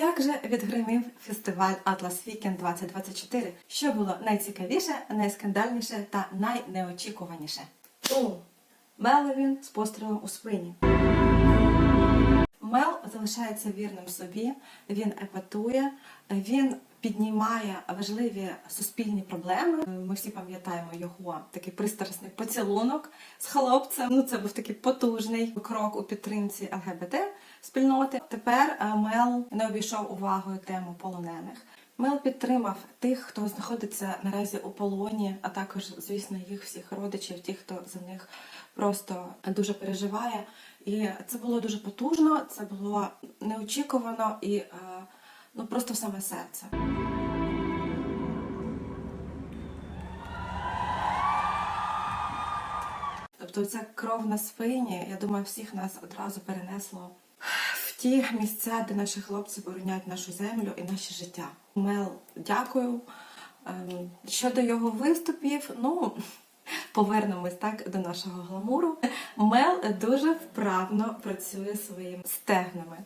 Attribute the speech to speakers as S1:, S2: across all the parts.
S1: Як же відгримів фестиваль Atlas Weekend 2024? Що було найцікавіше, найскандальніше та найнеочікуваніше? У Меловін з пострілом у спині. Мел залишається вірним собі, він епатує, він піднімає важливі суспільні проблеми. Ми всі пам'ятаємо його такий пристрасний поцілунок з хлопцем. Ну це був такий потужний крок у підтримці ЛГБТ спільноти. Тепер е, Мел не обійшов увагою тему полонених. Мел підтримав тих, хто знаходиться наразі у полоні, а також, звісно, їх всіх родичів, ті, хто за них просто дуже переживає. І це було дуже потужно, це було неочікувано і е, ну просто в саме серце. Тобто ця кров на спині, я думаю, всіх нас одразу перенесло в ті місця, де наші хлопці боронять нашу землю і наше життя. Мел, дякую. Ем, Щодо його виступів, ну повернемось так до нашого гламуру. Мел дуже вправно працює своїм стегнами.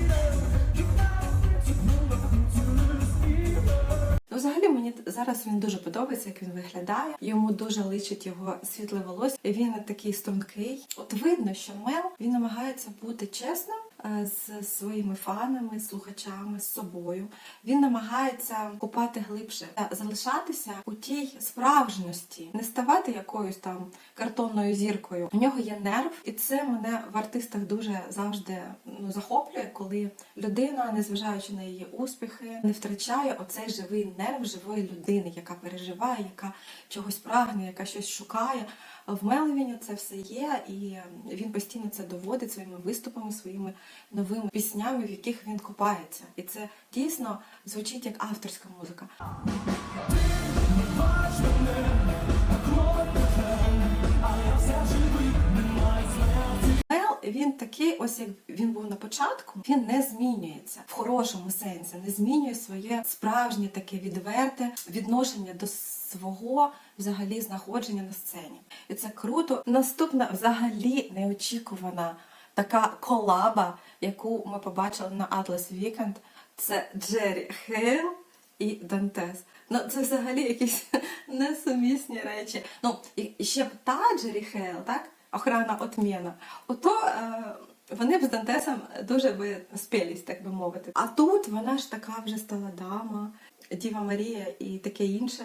S1: Зараз він дуже подобається, як він виглядає. Йому дуже личить його світле волосся. Він такий стрункий. От видно, що Мел він намагається бути чесним з своїми фанами, слухачами, з собою. Він намагається купати глибше, залишатися у тій справжності, не ставати якоюсь там картонною зіркою. У нього є нерв, і це мене в артистах дуже завжди ну, захоплює, коли людина, незважаючи на її успіхи, не втрачає оцей живий нерв живої людини, яка переживає, яка чогось прагне, яка щось шукає. В Мелвіні це все є, і він постійно це доводить своїми виступами, своїми новими піснями, в яких він купається. І це дійсно звучить як авторська музика. Він такий, ось як він був на початку, він не змінюється в хорошому сенсі, не змінює своє справжнє таке відверте відношення до свого взагалі знаходження на сцені. І це круто. Наступна взагалі неочікувана така колаба, яку ми побачили на Atlas Weekend, це Джері Хейл і Дантес. Ну, це взагалі якісь несумісні речі. Ну, і ще та Джері Хейл, так? Охрана отміна. Ото е, вони б з Дантесом дуже би спілись, так би мовити. А тут вона ж така вже стала дама, Діва Марія і таке інше.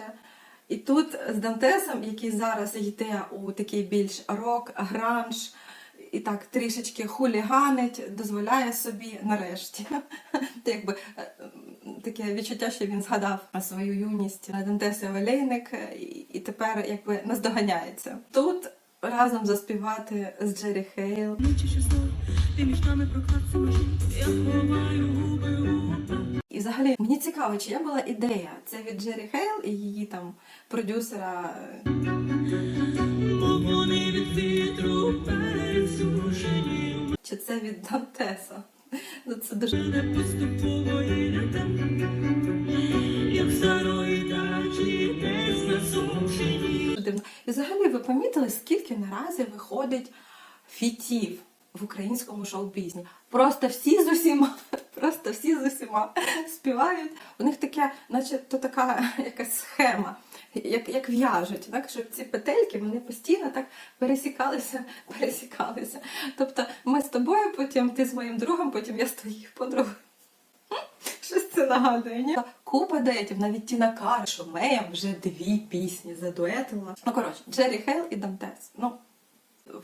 S1: І тут з Дантесом, який зараз йде у такий більш рок, гранж, і так трішечки хуліганить, дозволяє собі нарешті. Якби е, таке відчуття, що він згадав свою юність Дантеса Олейник і, і тепер якби наздоганяється. Тут разом заспівати з Джері Хейл.
S2: Ночі часом, ти між нами прокладці я ховаю губи у.
S1: І взагалі мені цікаво, чия була ідея. Це від Джері Хейл і її там продюсера.
S2: від вітру пересушені.
S1: Чи це від Дантеса? Ну це дуже
S2: Не поступово йде, як старої дачі, десь насушені.
S1: дивно. І взагалі ви помітили, скільки наразі виходить фітів в українському шоу-бізні? Просто всі з усіма, просто всі з усіма співають. У них таке, наче то така якась схема, як, як в'яжуть, так щоб ці петельки вони постійно так пересікалися, пересікалися. Тобто ми з тобою, потім ти з моїм другом, потім я з твоєю подругою. Щось це нагадує? Купа дуетів, навіть Тіна Кар, що Мея вже дві пісні задуетила. Ну, коротше, Джері Хейл і Дантес. Ну,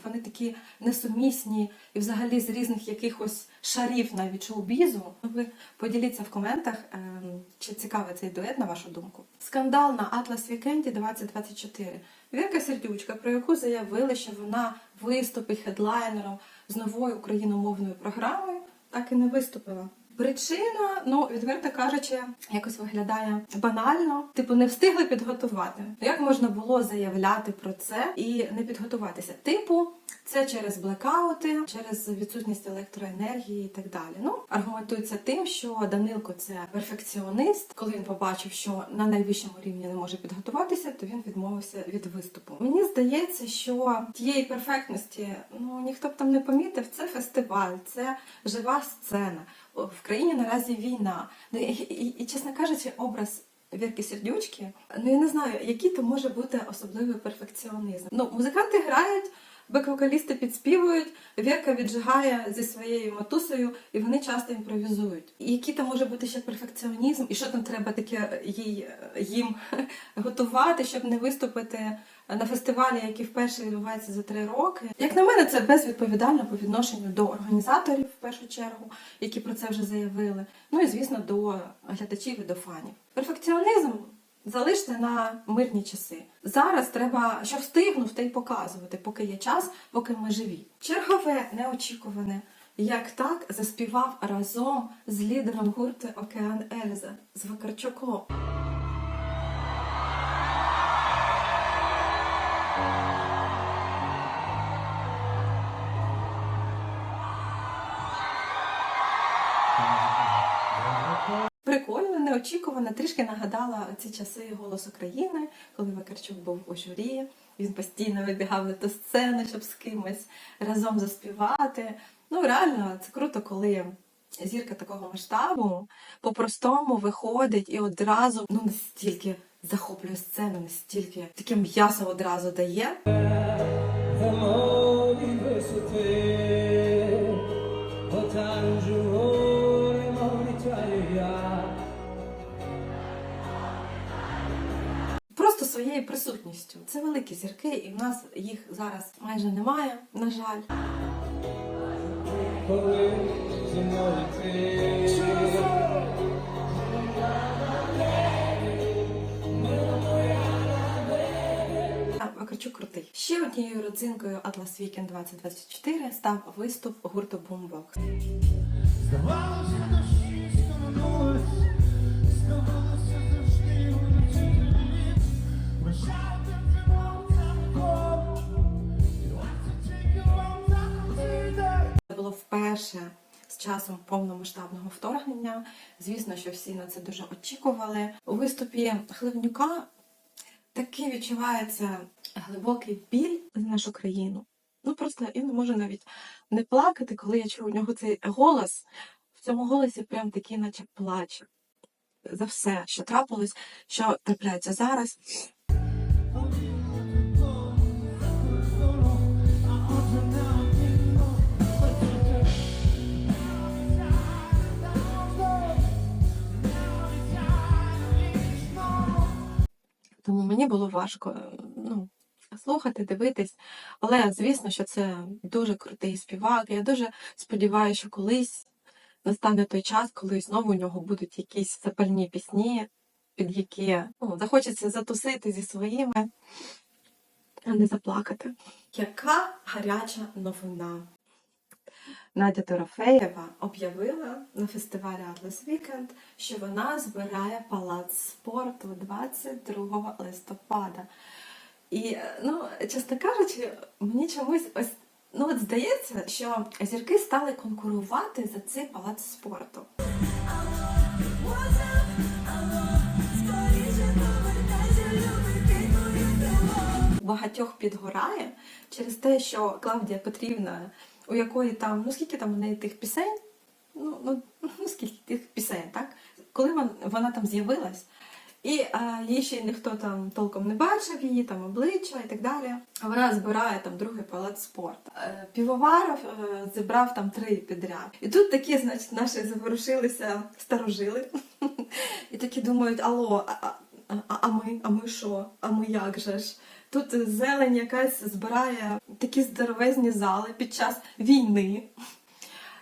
S1: вони такі несумісні і взагалі з різних якихось шарів навіть шоу-бізу. Ну, Ви поділіться в коментах, ем, чи цікавий цей дует, на вашу думку. Скандал на Atlas Weekend 2024. Вірка Сердючка, про яку заявили, що вона виступить хедлайнером з новою україномовною програмою, так і не виступила. Причина, ну відверто кажучи, якось виглядає банально. Типу, не встигли підготувати. Як можна було заявляти про це і не підготуватися? Типу, це через блекаути, через відсутність електроенергії і так далі. Ну аргументується тим, що Данилко це перфекціоніст. Коли він побачив, що на найвищому рівні не може підготуватися, то він відмовився від виступу. Мені здається, що тієї перфектності ну ніхто б там не помітив. Це фестиваль, це жива сцена. В країні наразі війна. Ну, і, і, і, чесно кажучи, образ Вірки Сердючки, ну я не знаю, який то може бути особливий перфекціонізм. Ну, музиканти грають, бек-вокалісти підспівують, Вірка віджигає зі своєю матусею, і вони часто імпровізують. І який там може бути ще перфекціонізм, і що там треба таке їй, їм готувати, щоб не виступити на фестивалі, який вперше відбувається за три роки. Як на мене, це безвідповідально по відношенню до організаторів, в першу чергу, які про це вже заявили. Ну і звісно, до глядачів і до фанів. Перфекціонізм залиште на мирні часи. Зараз треба, що встигнув, те й показувати, поки є час, поки ми живі. Чергове неочікуване. Як так заспівав разом з лідером гурту Океан Ельза з Вакарчуком. Неочікувано, трішки нагадала ці часи голос України, коли Вакарчук був у журі. Він постійно вибігав на ту сцену, щоб з кимось разом заспівати. Ну, реально, це круто, коли зірка такого масштабу по-простому виходить і одразу ну настільки захоплює сцену, настільки таке м'ясо одразу дає.
S3: Висоти,
S1: своєю присутністю. Це великі зірки, і в нас їх зараз майже немає, на жаль.
S3: Коли
S1: крутий. Ще однією родзинкою Atlas Weekend 2024 став виступ гурту Boombox.
S3: Здавалося, дощі стомнулись, здавалося,
S1: з часом повномасштабного вторгнення. Звісно, що всі на це дуже очікували. У виступі Хливнюка таки відчувається глибокий біль за нашу країну. Ну просто я не можу навіть не плакати, коли я чую у нього цей голос. В цьому голосі прям такий, наче плач. За все, що трапилось, що трапляється зараз. Тому мені було важко е, ну, слухати, дивитись. Але звісно, що це дуже крутий співак. Я дуже сподіваюся, що колись настане той час, коли знову у нього будуть якісь запальні пісні, під які ну, захочеться затусити зі своїми, а не заплакати. Яка гаряча новина! Надя Дорофеєва об'явила на фестивалі Atlas Weekend, що вона збирає палац спорту 22 листопада. І ну, чесно кажучи, мені чомусь ось ну от здається, що зірки стали конкурувати за цей палац спорту. багатьох підгорає через те, що Клавдія Петрівна, у якої там, ну скільки там у неї тих пісень, ну, ну, ну скільки тих пісень, так? Коли вон- вона там з'явилась, і а, її ще ніхто там толком не бачив, її там обличчя і так далі. Вона збирає там другий палац спорту. Е, Півоваров е, зібрав там три підряд. І тут такі, значить, наші заворушилися старожили. І такі думають: алло, а, а, а, а ми, а ми що? А ми як же ж? Тут зелень якась збирає такі здоровезні зали під час війни.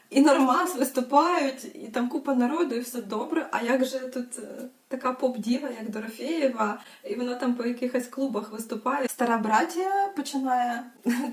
S1: І нормас виступають, і там купа народу, і все добре. А як же тут е, така поп-діва, як Дорофєєва, і вона там по якихось клубах виступає. Стара братія починає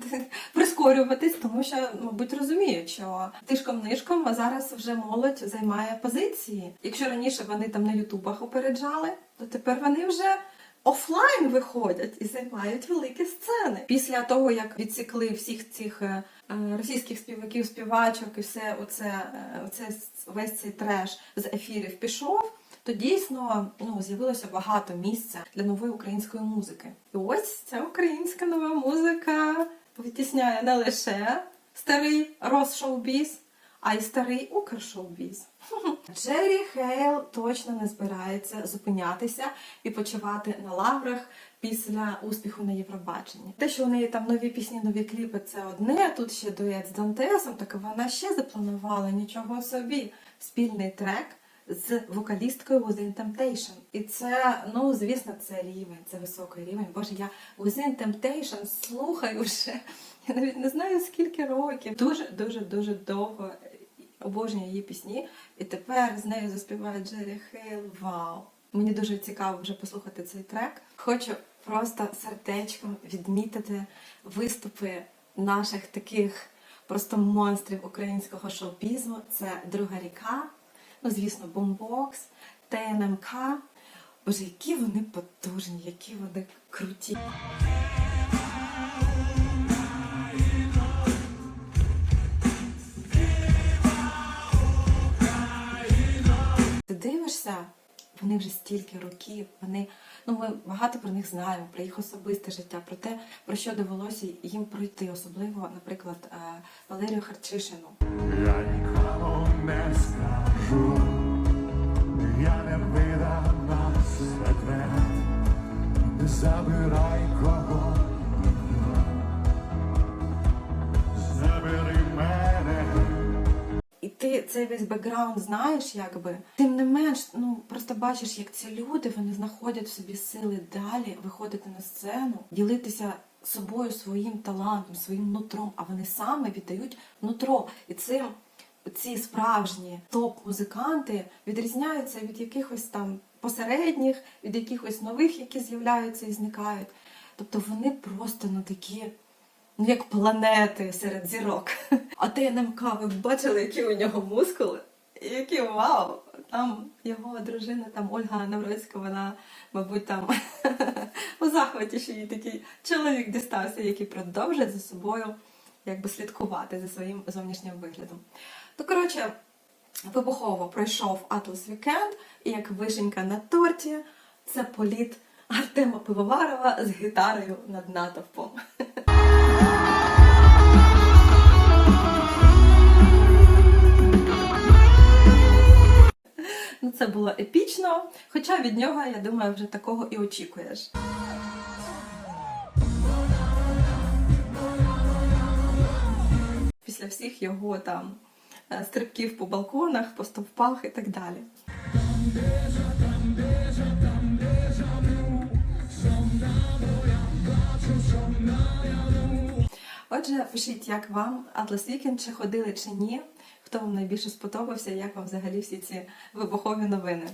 S1: прискорюватись, тому що, мабуть, розуміють, що тишком-нишком, а зараз вже молодь займає позиції. Якщо раніше вони там на ютубах опереджали, то тепер вони вже офлайн виходять і займають великі сцени. Після того, як відсікли всіх цих е, е, російських співаків, співачок і все оце, е, оце весь цей треш з ефірів пішов. То дійсно ну, з'явилося багато місця для нової української музики. І ось ця українська нова музика витісняє не лише старий роз-шоу-біз, а й старий укршоу-біз. Джері Хейл точно не збирається зупинятися і почувати на лаврах після успіху на Євробаченні. Те, що у неї там нові пісні, нові кліпи, це одне. Тут ще дует з Дантесом, так вона ще запланувала нічого собі. Спільний трек з вокалісткою Within Temptation. І це, ну звісно, це рівень, це високий рівень. Боже, я Within Temptation слухаю вже. Я навіть не знаю скільки років. Дуже, дуже, дуже довго обожнюю її пісні. І тепер з нею заспіває Джері Хейл. Вау! Мені дуже цікаво вже послухати цей трек. Хочу просто сердечком відмітити виступи наших таких просто монстрів українського шоу-бізу. Це друга ріка, ну звісно, бомбокс, ТНМК. Боже, які вони потужні, які вони круті. Дивишся, вони вже стільки років, вони, ну ми багато про них знаємо, про їх особисте життя, про те, про що довелося їм пройти, особливо, наприклад, е, Валерію Харчишину.
S3: Я нікому не скажу,
S1: цей весь бекграунд знаєш, якби тим не менш, ну просто бачиш, як ці люди вони знаходять в собі сили далі виходити на сцену, ділитися собою, своїм талантом, своїм нутром, а вони саме віддають нутро. І цим ці справжні топ-музиканти відрізняються від якихось там посередніх, від якихось нових, які з'являються і зникають. Тобто вони просто ну такі ну, як планети серед зірок. А ТНМК, ви бачили, які у нього мускули? Які вау! Там його дружина, там Ольга Навроцька, вона, мабуть, там у захваті, що їй такий чоловік дістався, який продовжує за собою якби слідкувати за своїм зовнішнім виглядом. То, коротше, вибухово пройшов Атлас Вікенд, і як вишенька на торті, це політ Артема Пивоварова з гітарою над натовпом. Це було епічно, хоча від нього, я думаю, вже такого і очікуєш. Після всіх його там е, стрибків по балконах, по стовпах і так далі. Отже, пишіть, як вам Атлас Вікенд, чи ходили, чи ні, хто вам найбільше сподобався, як вам взагалі всі ці вибухові новини.